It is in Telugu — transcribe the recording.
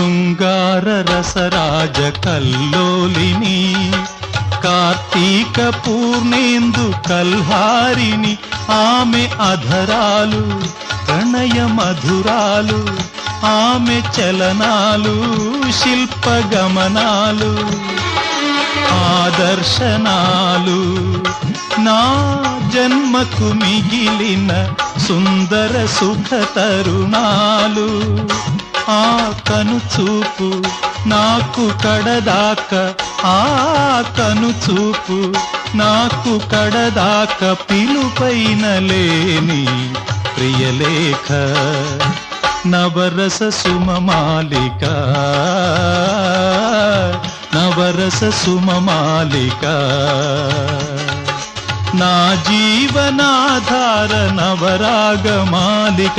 వరరసరాజ కల్లోలిని కార్తీక పూర్ణేందు కల్హారిని ఆమె అధరాలు ప్రణయ మధురాలు ఆమె చలనాలు శిల్పగమనాలు ఆదర్శనాలు. నా జన్మకు మిగిలిన సుందర సుఖ తరుణాలు ఆ కను చూపు నాకు కడదాక ఆ కను చూపు నాకు కడదాక పిలుపైన లేని ప్రియలేఖ నవరస సుమమాలిక నవరస సుమమాలిక నా జీవనాధార నవరాగమాలిక